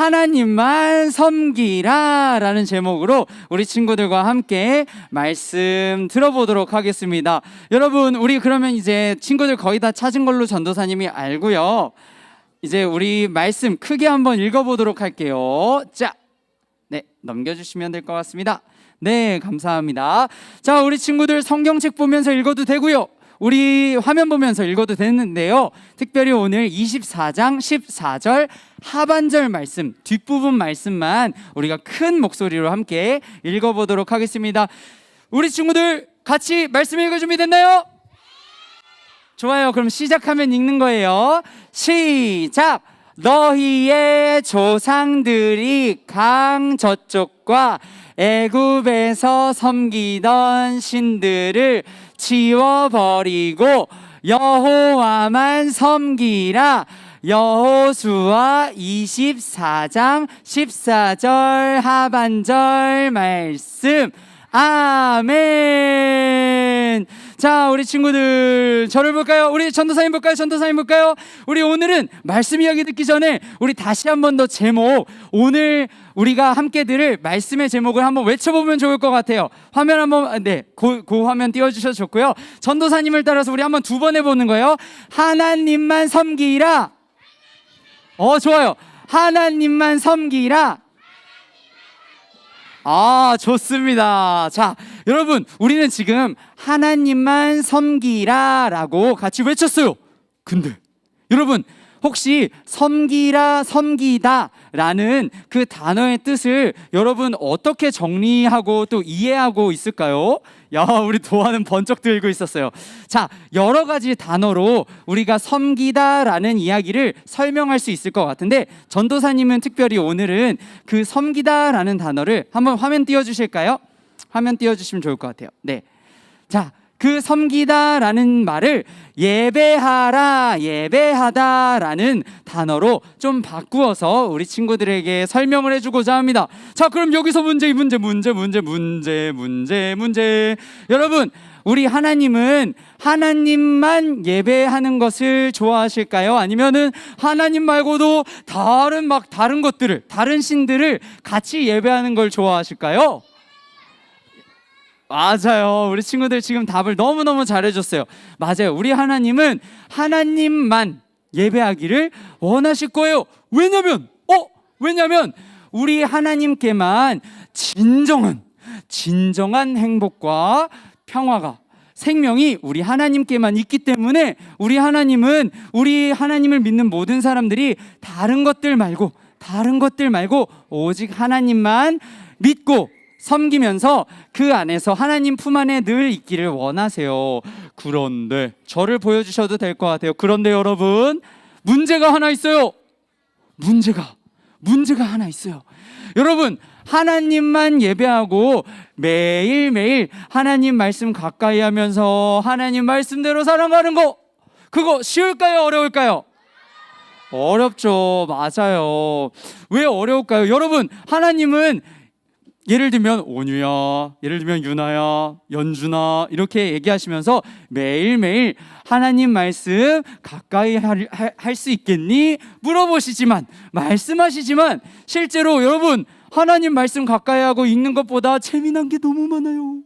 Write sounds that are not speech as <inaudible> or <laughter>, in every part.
하나님만 섬기라 라는 제목으로 우리 친구들과 함께 말씀 들어보도록 하겠습니다. 여러분, 우리 그러면 이제 친구들 거의 다 찾은 걸로 전도사님이 알고요. 이제 우리 말씀 크게 한번 읽어보도록 할게요. 자, 네, 넘겨주시면 될 것 같습니다. 네, 감사합니다. 자, 우리 친구들 성경책 보면서 읽어도 되고요. 우리 화면 보면서 읽어도 되는데요. 특별히 오늘 24장 14절 하반절 말씀, 뒷부분 말씀만 우리가 큰 목소리로 함께 읽어보도록 하겠습니다. 우리 친구들 같이 말씀 읽을 준비 됐나요? 좋아요. 그럼 시작하면 읽는 거예요. 시작. 너희의 조상들이 강 저쪽과 애굽에서 섬기던 신들을 치워버리고 여호와만 섬기라. 여호수아 24장 14절 하반절 말씀. 아멘. 자, 우리 친구들 저를 볼까요? 우리 전도사님 볼까요? 전도사님 볼까요? 우리 오늘은 말씀 이야기 듣기 전에 우리 다시 한 번 더 제목 오늘 우리가 함께 들을 말씀의 제목을 한번 외쳐보면 좋을 것 같아요. 화면 한번 네, 그, 그 화면 띄워주셔도 좋고요. 전도사님을 따라서 우리 한번 두 번 해보는 거예요. 하나님만 섬기라. 어, 좋아요. 하나님만 섬기라. 아, 좋습니다. 자, 여러분, 우리는 지금 하나님만 섬기라 라고 같이 외쳤어요. 근데, 여러분, 혹시 섬기라, 섬기다 라는 그 단어의 뜻을 여러분 어떻게 정리하고 또 이해하고 있을까요? 야, 우리 도화는 번쩍 들고 있었어요. 자, 여러 가지 단어로 우리가 섬기다 라는 이야기를 설명할 수 있을 것 같은데, 전도사님은 특별히 오늘은 그 섬기다 라는 단어를 한번 화면 띄워주실까요? 화면 띄워주시면 좋을 것 같아요. 네. 자, 그 섬기다라는 말을 예배하라, 예배하다라는 단어로 좀 바꾸어서 우리 친구들에게 설명을 해주고자 합니다. 자, 그럼 여기서 문제, 문제, 문제, 문제, 문제, 문제, 문제. 여러분, 우리 하나님은 하나님만 예배하는 것을 좋아하실까요? 아니면은 하나님 말고도 다른 막 다른 것들을, 다른 신들을 같이 예배하는 걸 좋아하실까요? 맞아요. 우리 친구들 지금 답을 너무너무 잘해줬어요. 맞아요. 우리 하나님은 하나님만 예배하기를 원하실 거예요. 왜냐면, 어? 왜냐면, 우리 하나님께만 진정한, 진정한 행복과 평화가 생명이 우리 하나님께만 있기 때문에 우리 하나님은 우리 하나님을 믿는 모든 사람들이 다른 것들 말고 다른 것들 말고 오직 하나님만 믿고 섬기면서 그 안에서 하나님 품 안에 늘 있기를 원하세요. 그런데 저를 보여주셔도 될 것 같아요. 그런데 여러분 문제가 하나 있어요. 문제가 문제가 하나 있어요. 여러분 하나님만 예배하고 매일매일 하나님 말씀 가까이 하면서 하나님 말씀대로 살아가는 거 그거 쉬울까요? 어려울까요? 어렵죠. 맞아요. 왜 어려울까요? 여러분, 하나님은 예를 들면 온유야, 예를 들면 유나야, 연준아 이렇게 얘기하시면서 매일매일 하나님 말씀 가까이 할 수 있겠니? 물어보시지만 말씀하시지만 실제로 여러분 하나님 말씀 가까이 하고 읽는 것보다 재미난 게 너무 많아요.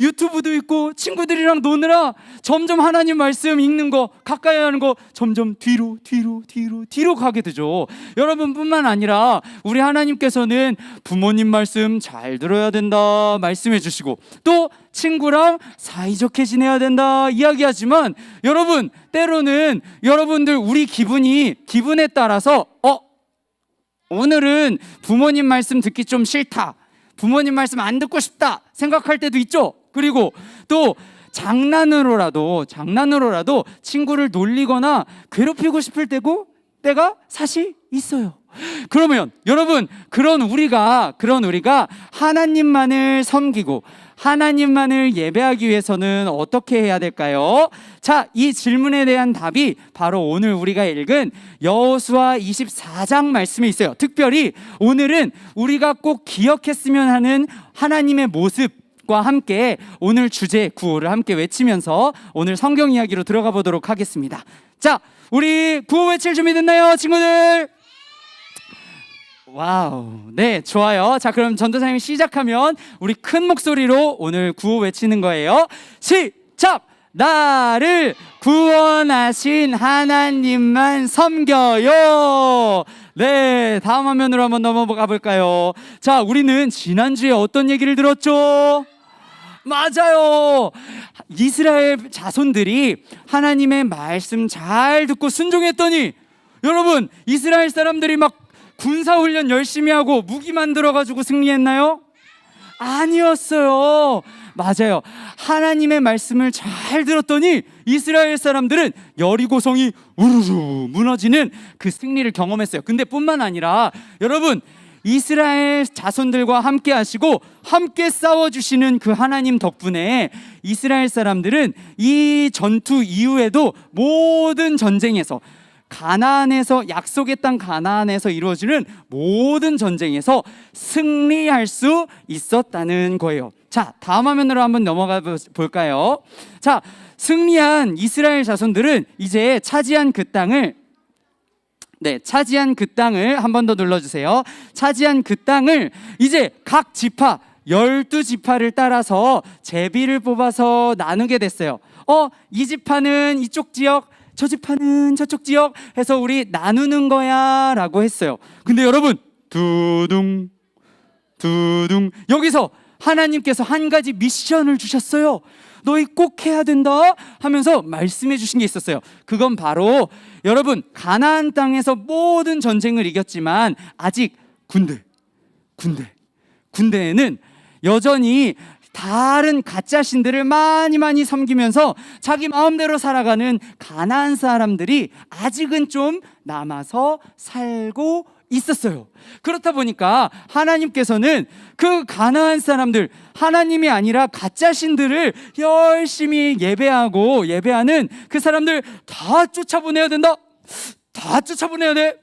유튜브도 있고 친구들이랑 노느라 점점 하나님 말씀 읽는 거 가까이 하는 거 점점 뒤로 뒤로 뒤로 뒤로 가게 되죠. 여러분뿐만 아니라 우리 하나님께서는 부모님 말씀 잘 들어야 된다 말씀해 주시고 또 친구랑 사이좋게 지내야 된다 이야기하지만 여러분 때로는 여러분들 우리 기분이 기분에 따라서 어 오늘은 부모님 말씀 듣기 좀 싫다. 부모님 말씀 안 듣고 싶다 생각할 때도 있죠. 그리고 또 장난으로라도 장난으로라도 친구를 놀리거나 괴롭히고 싶을 때고 때가 사실 있어요. 그러면 여러분 그런 우리가 그런 우리가 하나님만을 섬기고 하나님만을 예배하기 위해서는 어떻게 해야 될까요? 자, 이 질문에 대한 답이 바로 오늘 우리가 읽은 여호수아 24장 말씀에 있어요. 특별히 오늘은 우리가 꼭 기억했으면 하는 하나님의 모습 과 함께 오늘 주제 구호를 함께 외치면서 오늘 성경 이야기로 들어가 보도록 하겠습니다. 자, 우리 구호 외칠 준비 됐나요, 친구들? 와우. 네, 좋아요. 자, 그럼 전도사님이 시작하면 우리 큰 목소리로 오늘 구호 외치는 거예요. 시작! 나를 구원하신 하나님만 섬겨요. 네, 다음 화면으로 한번 넘어가 볼까요? 자, 우리는 지난주에 어떤 얘기를 들었죠? 맞아요. 이스라엘 자손들이 하나님의 말씀 잘 듣고 순종했더니 여러분, 이스라엘 사람들이 막 군사 훈련 열심히 하고 무기 만들어 가지고 승리했나요? 아니었어요. 맞아요. 하나님의 말씀을 잘 들었더니 이스라엘 사람들은 여리고성이 우르르 무너지는 그 승리를 경험했어요. 근데 뿐만 아니라 여러분 이스라엘 자손들과 함께 하시고 함께 싸워 주시는 그 하나님 덕분에 이스라엘 사람들은 이 전투 이후에도 모든 전쟁에서 가나안에서 약속의 땅 가나안에서 이루어지는 모든 전쟁에서 승리할 수 있었다는 거예요. 자, 다음 화면으로 한번 넘어가 보- 볼까요? 자, 승리한 이스라엘 자손들은 이제 차지한 그 땅을 네, 차지한 그 땅을 한 번 더 눌러주세요. 차지한 그 땅을 이제 각 지파 열두 지파를 따라서 제비를 뽑아서 나누게 됐어요. 어, 이 지파는 이쪽 지역, 저 지파는 저쪽 지역 해서 우리 나누는 거야 라고 했어요. 근데 여러분, 두둥 두둥 여기서 하나님께서 한 가지 미션을 주셨어요. 너희 꼭 해야 된다 하면서 말씀해 주신 게 있었어요. 그건 바로 여러분 가나안 땅에서 모든 전쟁을 이겼지만 아직 군대 군대 군대에는 여전히 다른 가짜 신들을 많이 많이 섬기면서 자기 마음대로 살아가는 가나안 사람들이 아직은 좀 남아서 살고 있었어요. 그렇다 보니까 하나님께서는 그 가나안 사람들 하나님이 아니라 가짜 신들을 열심히 예배하고 예배하는 그 사람들 다 쫓아보내야 된다. 다 쫓아보내야 돼.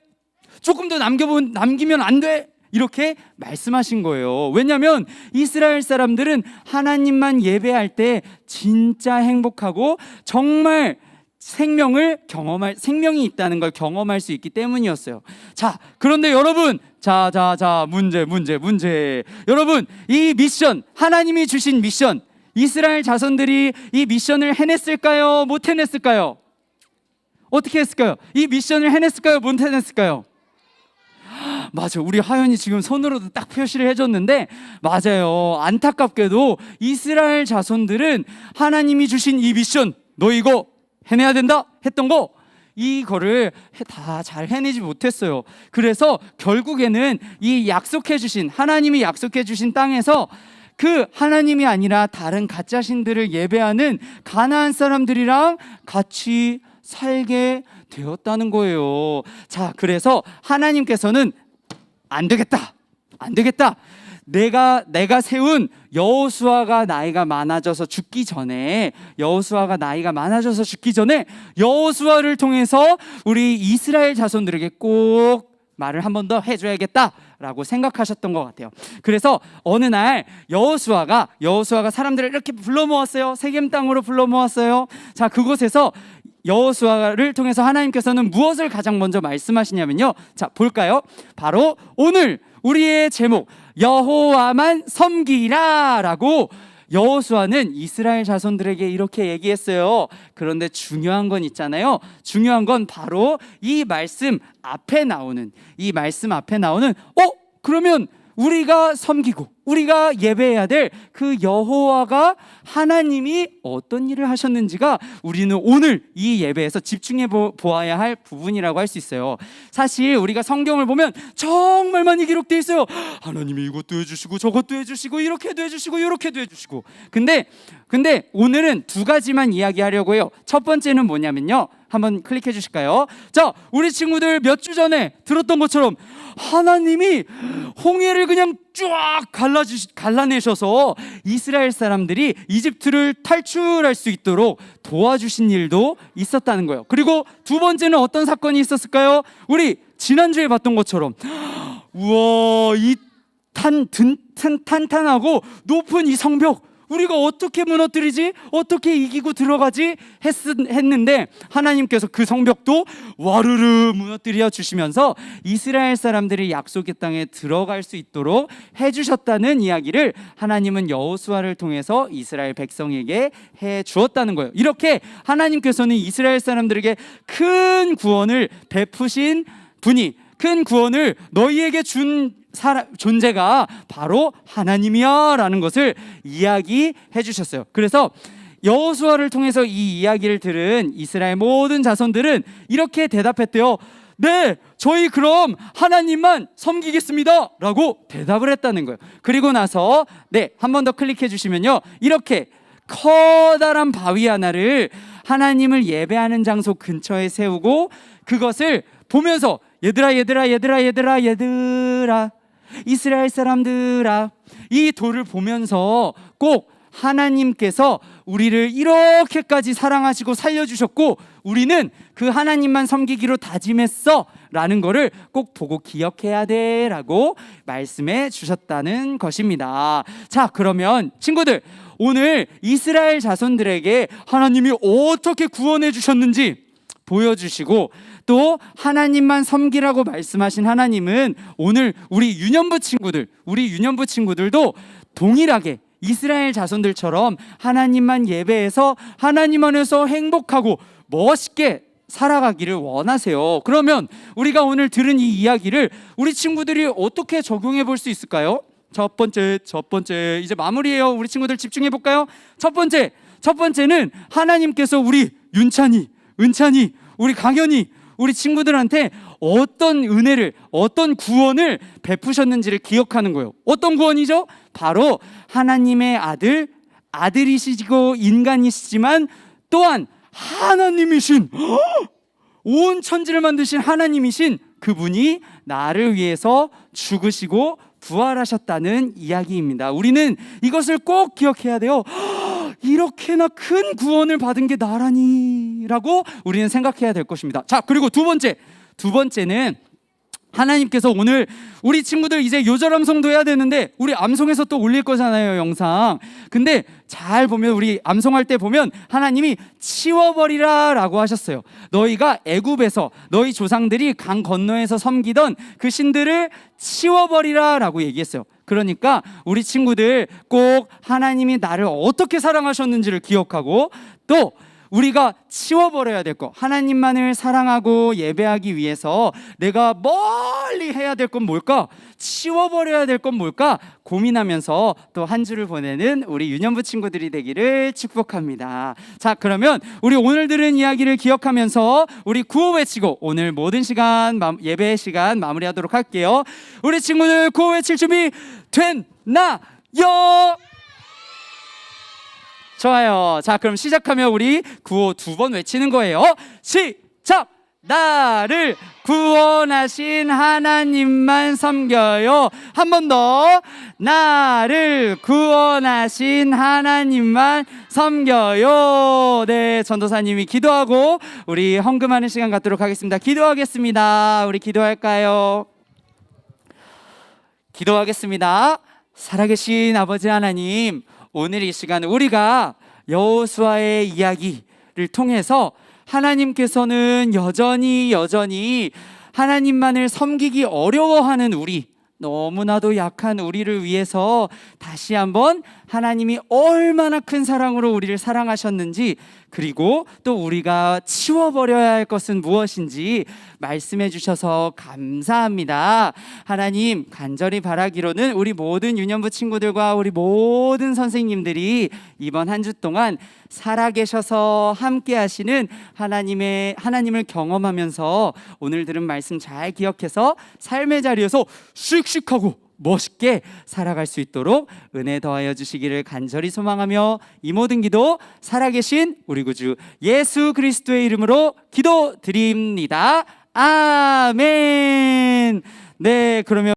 조금 더 남겨본 남기면 안 돼. 이렇게 말씀하신 거예요. 왜냐하면 이스라엘 사람들은 하나님만 예배할 때 진짜 행복하고 정말 생명을 경험할 생명이 있다는 걸 경험할 수 있기 때문이었어요. 자, 그런데 여러분, 자, 자, 자, 문제, 문제, 문제. 여러분, 이 미션 하나님이 주신 미션 이스라엘 자손들이 이 미션을 해냈을까요? 못 해냈을까요? 어떻게 했을까요? 이 미션을 해냈을까요? 못 해냈을까요? 맞아. 우리 하연이 지금 손으로도 딱 표시를 해줬는데, 맞아요. 안타깝게도 이스라엘 자손들은 하나님이 주신 이 미션, 너 이거 해내야 된다? 했던 거, 이거를 다 잘 해내지 못했어요. 그래서 결국에는 이 약속해 주신, 하나님이 약속해 주신 땅에서 그 하나님이 아니라 다른 가짜 신들을 예배하는 가나안 사람들이랑 같이 살게 되었다는 거예요. 자, 그래서 하나님께서는 안 되겠다. 안 되겠다. 내가 내가 세운 여호수아가 나이가 많아져서 죽기 전에 여호수아가 나이가 많아져서 죽기 전에 여호수아를 통해서 우리 이스라엘 자손들에게 꼭 말을 한 번 더 해줘야겠다라고 생각하셨던 것 같아요. 그래서 어느 날 여호수아가 여호수아가 사람들을 이렇게 불러 모았어요. 세겜 땅으로 불러 모았어요. 자 그곳에서 여호수아를 통해서 하나님께서는 무엇을 가장 먼저 말씀하시냐면요. 자 볼까요? 바로 오늘 우리의 제목 여호와만 섬기라라고 여호수아는 이스라엘 자손들에게 이렇게 얘기했어요. 그런데 중요한 건 있잖아요. 중요한 건 바로 이 말씀 앞에 나오는 이 말씀 앞에 나오는 어 그러면 우리가 섬기고 우리가 예배해야 될 그 여호와가 하나님이 어떤 일을 하셨는지가 우리는 오늘 이 예배에서 집중해 보, 보아야 할 부분이라고 할 수 있어요. 사실 우리가 성경을 보면 정말 많이 기록되어 있어요. 하나님이 이것도 해주시고 저것도 해주시고 이렇게도 해주시고 이렇게도 해주시고. 근데 근데 오늘은 두 가지만 이야기하려고 해요. 첫 번째는 뭐냐면요. 한번 클릭해 주실까요? 자, 우리 친구들 몇 주 전에 들었던 것처럼 하나님이 홍해를 그냥 쫙 갈라주 갈라내셔서 이스라엘 사람들이 이집트를 탈출할 수 있도록 도와주신 일도 있었다는 거예요. 그리고 두 번째는 어떤 사건이 있었을까요? 우리 지난주에 봤던 것처럼 <gasps> 우와 이 탄, 든, 탄, 탄탄하고 높은 이 성벽 우리가 어떻게 무너뜨리지? 어떻게 이기고 들어가지? 했, 했는데 하나님께서 그 성벽도 와르르 무너뜨려 주시면서 이스라엘 사람들이 약속의 땅에 들어갈 수 있도록 해주셨다는 이야기를 하나님은 여호수아를 통해서 이스라엘 백성에게 해 주었다는 거예요. 이렇게 하나님께서는 이스라엘 사람들에게 큰 구원을 베푸신 분이 큰 구원을 너희에게 준 사람, 존재가 바로 하나님이야라는 것을 이야기해 주셨어요. 그래서 여호수아를 통해서 이 이야기를 들은 이스라엘 모든 자손들은 이렇게 대답했대요. 네, 저희 그럼 하나님만 섬기겠습니다 라고 대답을 했다는 거예요. 그리고 나서 네, 한 번 더 클릭해 주시면요. 이렇게 커다란 바위 하나를 하나님을 예배하는 장소 근처에 세우고 그것을 보면서 얘들아 얘들아 얘들아 얘들아 얘들아 이스라엘 사람들아 이 돌을 보면서 꼭 하나님께서 우리를 이렇게까지 사랑하시고 살려주셨고 우리는 그 하나님만 섬기기로 다짐했어 라는 거를 꼭 보고 기억해야 돼 라고 말씀해 주셨다는 것입니다. 자 그러면 친구들 오늘 이스라엘 자손들에게 하나님이 어떻게 구원해 주셨는지 보여주시고 또 하나님만 섬기라고 말씀하신 하나님은 오늘 우리 유년부 친구들, 우리 유년부 친구들도 동일하게 이스라엘 자손들처럼 하나님만 예배해서 하나님 안에서 행복하고 멋있게 살아가기를 원하세요. 그러면 우리가 오늘 들은 이 이야기를 우리 친구들이 어떻게 적용해 볼 수 있을까요? 첫 번째, 첫 번째 이제 마무리해요. 우리 친구들 집중해 볼까요? 첫 번째, 첫 번째는 하나님께서 우리 윤찬이, 은찬이, 우리 강현이, 우리 친구들한테 어떤 은혜를, 어떤 구원을 베푸셨는지를 기억하는 거예요. 어떤 구원이죠? 바로 하나님의 아들, 아들이시고 인간이시지만 또한 하나님이신 온 천지를 만드신 하나님이신 그분이 나를 위해서 죽으시고 부활하셨다는 이야기입니다. 우리는 이것을 꼭 기억해야 돼요. 이렇게나 큰 구원을 받은 게 나라니라고 우리는 생각해야 될 것입니다. 자, 그리고 두 번째. 두 번째는 하나님께서 오늘 우리 친구들 이제 요절 암송도 해야 되는데 우리 암송에서 또 올릴 거잖아요 영상 근데 잘 보면 우리 암송할 때 보면 하나님이 치워버리라 라고 하셨어요 너희가 애굽에서 너희 조상들이 강 건너에서 섬기던 그 신들을 치워버리라 라고 얘기했어요 그러니까 우리 친구들 꼭 하나님이 나를 어떻게 사랑하셨는지를 기억하고 또 우리가 치워버려야 될 것, 하나님만을 사랑하고 예배하기 위해서 내가 멀리 해야 될 건 뭘까? 치워버려야 될 건 뭘까? 고민하면서 또 한 주를 보내는 우리 유년부 친구들이 되기를 축복합니다. 자, 그러면 우리 오늘 들은 이야기를 기억하면서 우리 구호 외치고 오늘 모든 시간, 마- 예배 시간 마무리하도록 할게요. 우리 친구들 구호 외칠 준비 됐나요? 좋아요. 자, 그럼 시작하면 우리 구호 두 번 외치는 거예요. 시작! 나를 구원하신 하나님만 섬겨요. 한 번 더. 나를 구원하신 하나님만 섬겨요. 네, 전도사님이 기도하고 우리 헌금하는 시간 갖도록 하겠습니다. 기도하겠습니다. 우리 기도할까요? 기도하겠습니다. 살아계신 아버지 하나님, 오늘 이 시간 우리가 여호수아의 이야기를 통해서 하나님께서는 여전히 여전히 하나님만을 섬기기 어려워하는 우리 너무나도 약한 우리를 위해서 다시 한번 하나님이 얼마나 큰 사랑으로 우리를 사랑하셨는지 그리고 또 우리가 치워버려야 할 것은 무엇인지 말씀해 주셔서 감사합니다. 하나님 간절히 바라기로는 우리 모든 유년부 친구들과 우리 모든 선생님들이 이번 한 주 동안 살아계셔서 함께 하시는 하나님의 하나님을 경험하면서 오늘 들은 말씀 잘 기억해서 삶의 자리에서 씩씩하고 멋있게 살아갈 수 있도록 은혜 더하여 주시기를 간절히 소망하며 이 모든 기도 살아계신 우리 구주 예수 그리스도의 이름으로 기도드립니다. 아멘. 네, 그러면